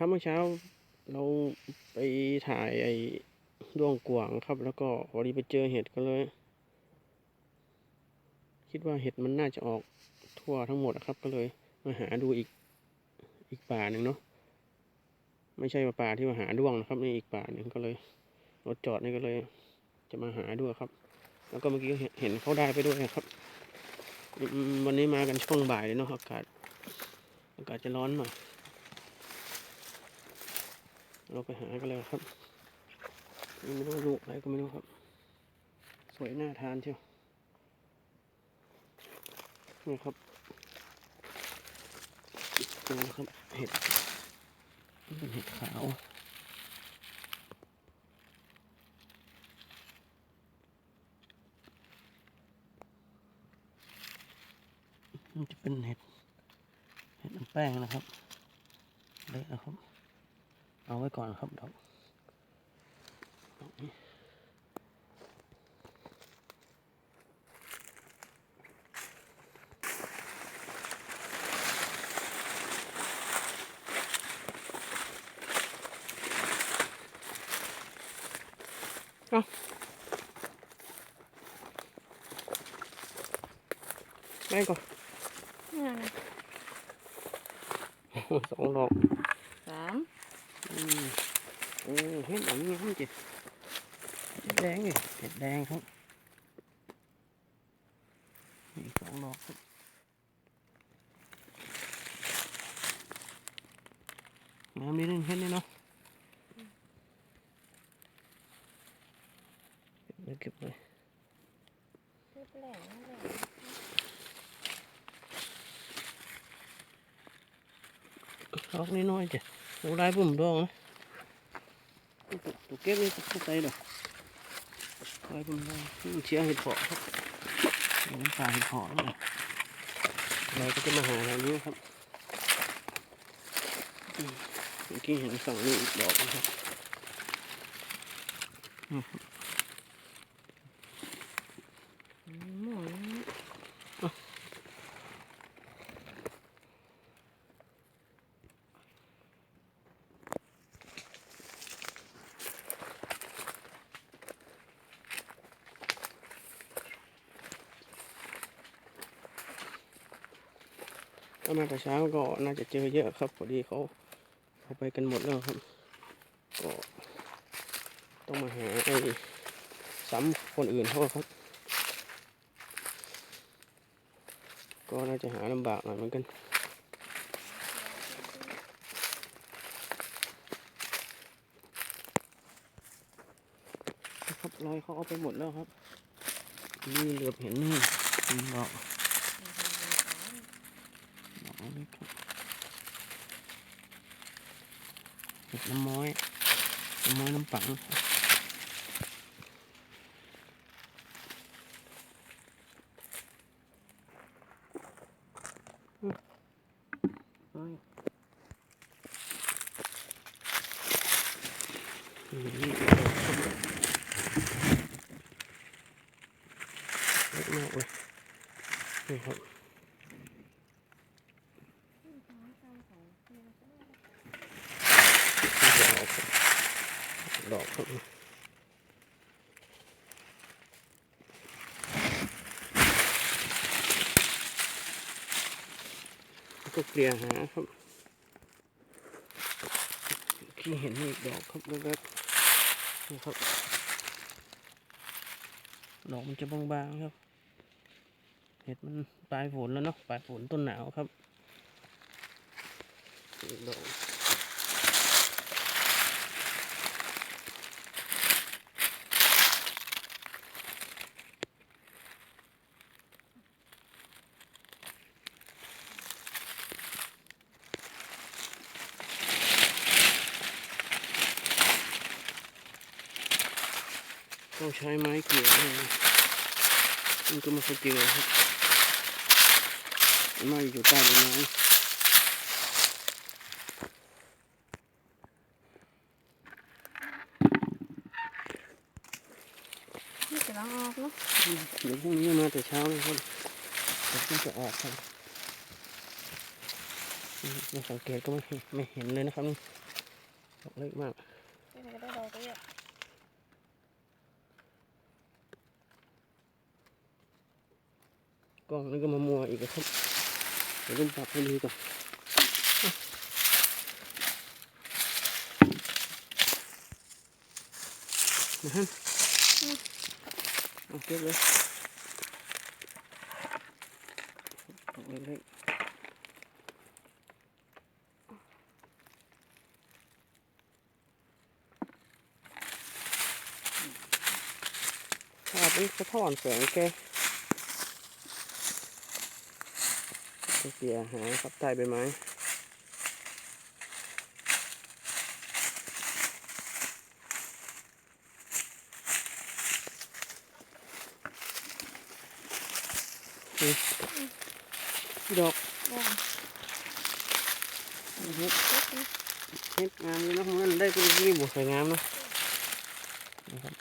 ครับเมื่อเช้าเราไปถ่ายไอ้ด้วงกวางครับ แล้วก็พอดีไปเจอเห็ดก็เลย คิดว่าเห็ดมันน่าจะออกทั่วทั้งหมดอะครับ ก็เลยมาหาดูอีกอีกป่าหนึ่งเนาะไม่ใช่ว่าป่าที่มาหาด้วงนะครับนี่อีกป่าหนึ่งก็เลยรถจอดนี่ก็เลย จะมาหาด้วยครับ แล้วก็เมื่อกี้เห็นเห็นเขาได้ไปด้วยนะครับ วันนี้มากันช่วงบ่ายเลยเนาะอากาศอากาศจะร้อนหน่อย เราไปหากันเลยครับไม่รู้ลูกอะไรก็ไม่รู้ครับ สวยน่าทานเชียวนี่ครับดูนะครับเห็ดเป็นเห็ดขาวมันจะเป็นเห็ด เห็ดน้ำแป้งนะครับเละนะครับ เอาไว้ก่อนครับดอกดอกนี้เอาได้ก่อนนั่นน่ะสองดอกสามอืม โอ้เห็ดอันนี้ครับจิเห็ดแดงนี่เห็ดแดงครับนี่สองดอกครับงามดีนึงเห็ดนี่เนาะเก็บเลยเก็บแหลงแหละดอกนี้น้อยจ้ะ โอ้ได้ปุ่มดองนะตุ๊กตุ๊กเก็บเลยตุ๊กใจดอกได้ปุ่มดองนี่เชียร์เห็ดเพาะครับนี่ปลาเห็ดเพาะแล้วไงเราก็จะมาหาอะไรนี้ครับเมื่อกี้เห็นฝั่งนี้อีกดอกนะครับนี่ครับ อืมหมุน ถ้ามาแต่เช้าก็น่าจะเจอเยอะครับพอดีเขาเขาไปกันหมดแล้วครับ ก็ต้องมาหาไอ้ซ้ำคนอื่นเขาครับ ก็น่าจะหาลำบากหน่อยเหมือนกันครับรอยเขาเอาไปหมดแล้วครับ นี่เหลือบเห็นนี่หนึ่งดอก ดอกเล็กครับเห็ดน้ำม้อยน้ำม้อยน้ำปังครับอืมเอ้ยนี่ดอกครับ เยอะมากเลยนี่ครับนี่ ดอกครับก็เกลี่ยหาครับที่เห็นอีกดอกครับแล้วก็นี่ครับดอกมันจะบางๆครับ เห็ดมันปลายฝนแล้วเนาะปลายฝนต้นหนาวครับดอก ต้องใช้ไม้เกี่ยวนะมันก็มาเคยเจอครับไมาอยู่ใต้ใบไม้นี่จะล้างออกเนาะเดี๋ยวพรุ่งนี้มาแต่เช้าเลยครับเดี๋ยวเพิ่งจะออกครับไม่สังเกตก็ไม่เห็นไม่เห็นเลยนะครับนี่ดอกเล็กมาก นี่มันก็ได้ดอกเยอะ กล้องนี่ก็มามัวอีกแล้วครับเดี๋ยวต้องปรับให้ดีก่อนนะฮะเอเก็บเลยอกเล็กๆภาพนี้สะท้อนแสงแก เสียหายครับใต้ใบไม้นี่ดอกดอกเฮ็ดเฮ็ดงามเลยเนาะมันได้เป็นรีบวสวยงามเนาะนะครับ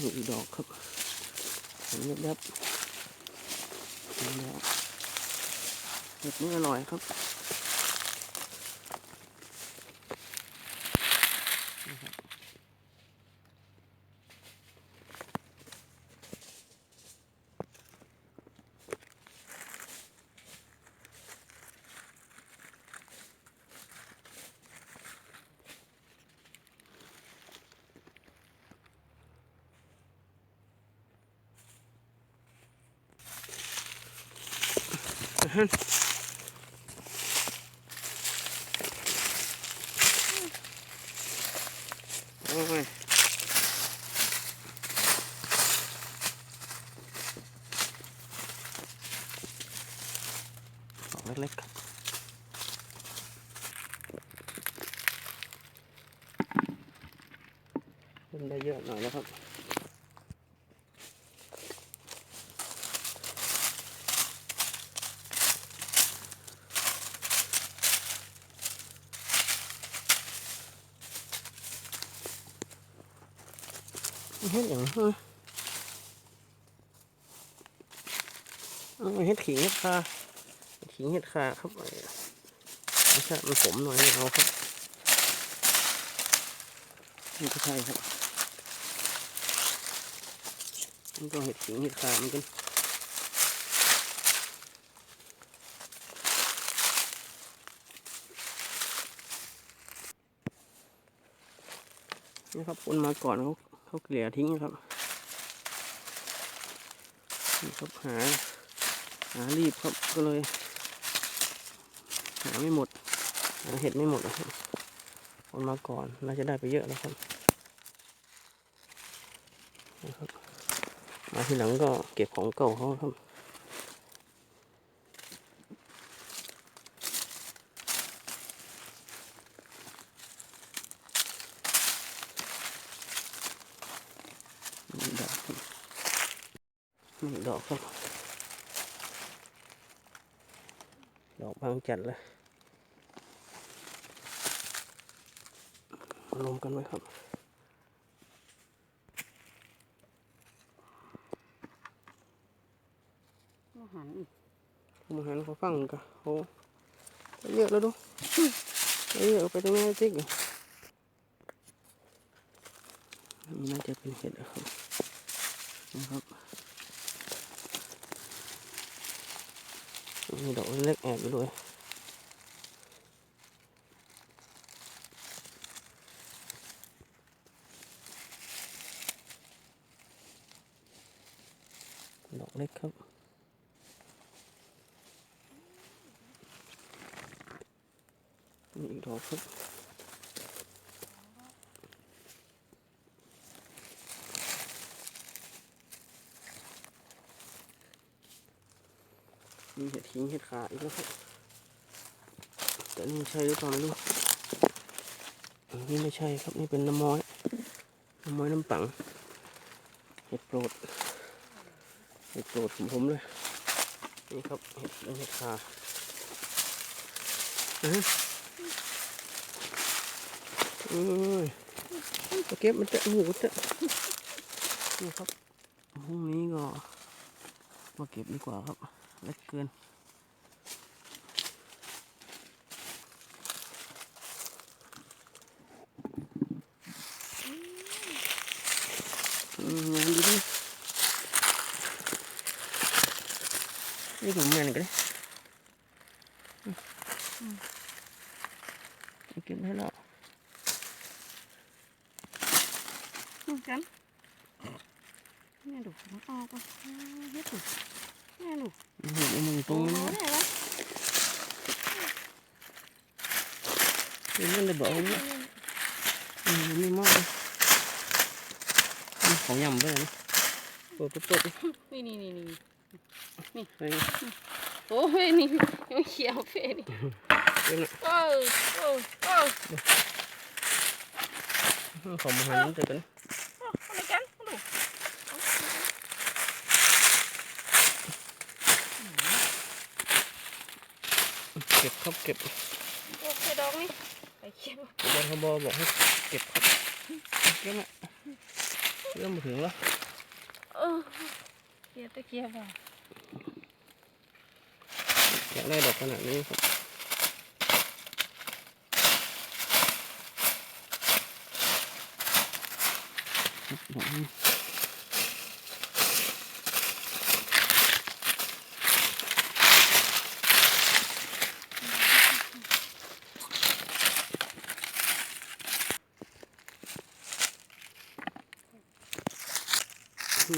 นี่อีดอกครับเห็นยับๆเห็นแล้วเห็ดนี่อร่อยครับ โอ้ยเล็กๆครับเริ่มได้เยอะหน่อยแล้วครับ เฮ็ดอย่างฮะเอาเฮ็ดขิงเฮ็ดคาขิงเฮ็ดคาครับไม่ใช่มันผมหน่อยไม่เอาครับนี่ก็ใช่ครับมันก็เห็ดขิงเห็ดคาเหมือนกันนี่ครับคนมาก่อนเขา เขาเกลี่ยทิ้งครับนี่ครับหาหารีบครับก็เลย หาไม่หมดหาเห็ดไม่หมดนะครับคนมาก่อนเราจะได้ไปเยอะแล้วครับนะครับมาทีหลังก็เก็บของเก่าเขาครับนี่ดอกครับนี่ดอกครับ ดอกบางจัดเลยรวมกันไว้ครับอาหารมาหันเขาฟังกันเขาเยอะแล้วดูเยอะไปตรงนี้จิ๊กนี่น่าจะเป็นเห็ดนะครับนะครับ มีดอกเล็กแอบอยู่ด้วยดอกเล็กครับนี่อีกดอกครับ มีเห็ดหิงเห็ดขาอีกแล้วครับแต่นี่ใช่หรือเปล่าไม่รู้อันนี่ไม่ใช่ครับนี่เป็นน้ำม้อยน้ำม้อยน้ำปังเห็ดโปรดเห็ดโปรดของผมเลยนี่ครับเห็ดเห็ดขาอือเอ้ยตะเก็บมันจะหูจะนี่ครับพรุ่งนี้ก็มาเก็บดีกว่าครับ เล็กเกินอืมงานดีดินี่ผมแมนกันเลยอืมเก็บได้แล้วอืมกันแม่ดูมันออกอะเฮ็ดดู แม่ดูโอ้โหเอามือตรงนี้โอ้นะได้แล้วนี่มันเลยบอกว่าเนี่ยอืมนี่มากเลยนี่ของยำไปเลยนะเปิดเปิดเปิดดินี่นี่นี่นี่ไปไงโอ้ยนี่ยังเขียวเฟนี่เดี๋ยวนะโอ้โอ้โอ้ของมาหันเจอกัน อะไรกันดู เก็บครับเก็บโอ้ยดอกนี่ไปเขียวบอทบบอกให้เก็บครับเก็บอะเริ่มมาถึงแล้วเออเขียวตะเกียบอะอยากได้ดอกขนาดนี้ครับดอกนี้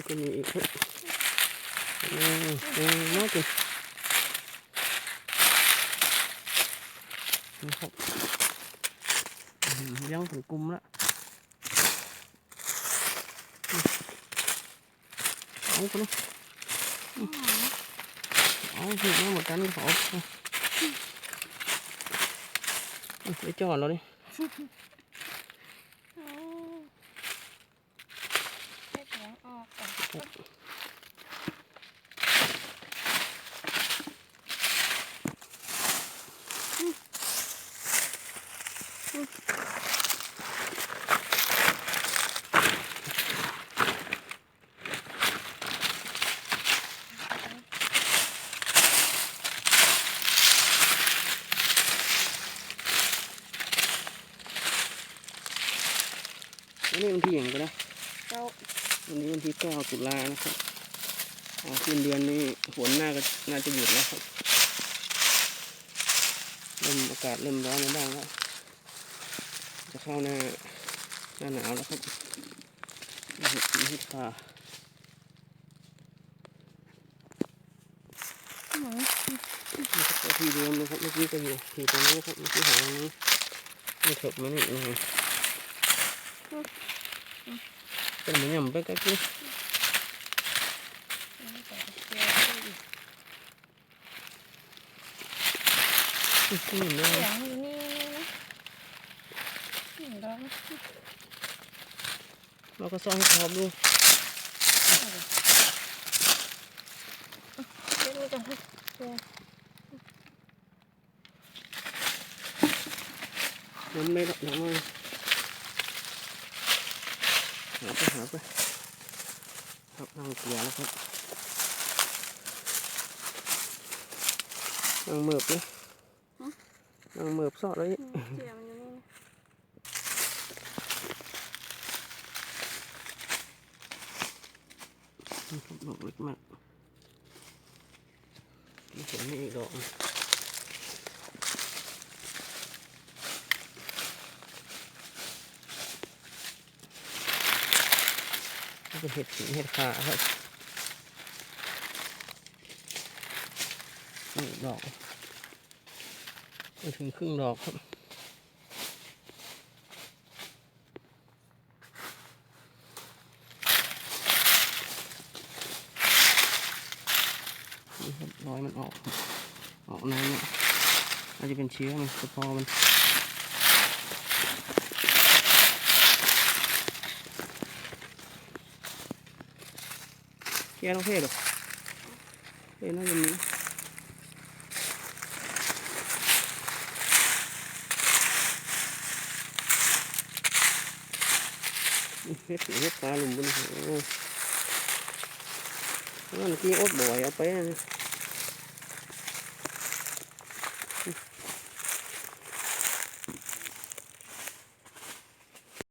นี่ก็มีอีกครับอืมอืมน่ากินนะครับอืมเลี้ยังถึงกลุ่มละอืมเอาไปเลยเอาถึงแล้วหมดกันขออืมไปจอดแล้วนี่ ก้าตุลานะครับสิ้นเดือนนี้ฝนน่าก็น่าจะหยุดแล้วครับเริ่มอากาศเริ่มร้อนมาบ้างแล้วจะเข้าหน้าหน้าหนาวแล้วครับนี่คือปลาทีเดิมเลครับเมื่อกี้ก็อยู่อยู่ตรงนี้ครับเมื่อกี้หางนี้ไม่จบมันอีกนะครับเป็นเหมือนยำไปกันกี้ นี่นะเสียงอยู่นี่นะนี่ดอกนะเราก็ซ่อนให้ครอบดูเดี๋ยวดูกันเสียมันไม่หรอกนะมาหาไปหาไปครับนั่งเกลียแล้วครับนั่งเมือบเลย เมือบซอดเลยเสียงอยู่นี่นะดอกเล็กมากนี่เห็นนี่อีกดอกนี่เป็นเห็ดสีเห็ดขาครับนี่อีกดอก มาถึงครึ่งดอกครับนี่ครับรอยมันออก ออกน้ำเนี่ยน่าจะเป็นเชื้อมันสปอร์มันแค่ต้องเพศหรอเพศน่าจะมี เฮ็ดเฮ็ดปลาลุมบุนหัวนั่นกี่อดบ่อยเอาไปนะ